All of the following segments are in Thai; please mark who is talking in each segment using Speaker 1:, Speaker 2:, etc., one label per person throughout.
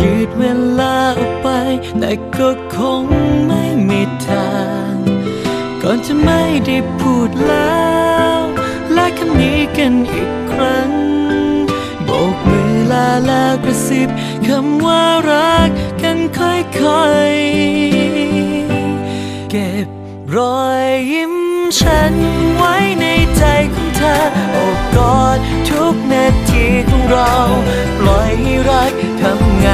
Speaker 1: ยืดเวลาออกไป แต่ก็คงไม่มีทาง ก่อนจะไม่ได้พูดแล้วและคำนี้กันอีกครั้งโบกมือลาแล้วกระซิบคำว่ารักกันค่อยๆ เก็บรอยยิ้มฉันไว้ในใจของเธอโอบกอดทุกนาทีของเรา ปล่อยให้รัก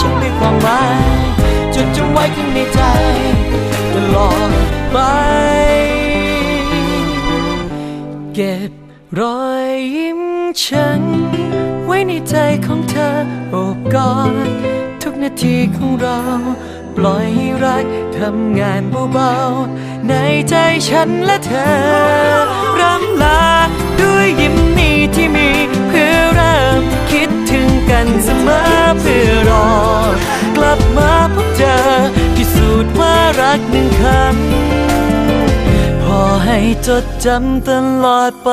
Speaker 1: ฉันมีความหมายจดจำไว้ข้างในใจตลอดไป เก็บรอยยิ้มฉัน ไว้ในใจของเธอโอบกอดทุกนาทีของเรา ปล่อยให้รักทำงานเบาๆในใจฉันและเธอร่ำลา สักหนึ่งคำพอให้จดจำตลอดไป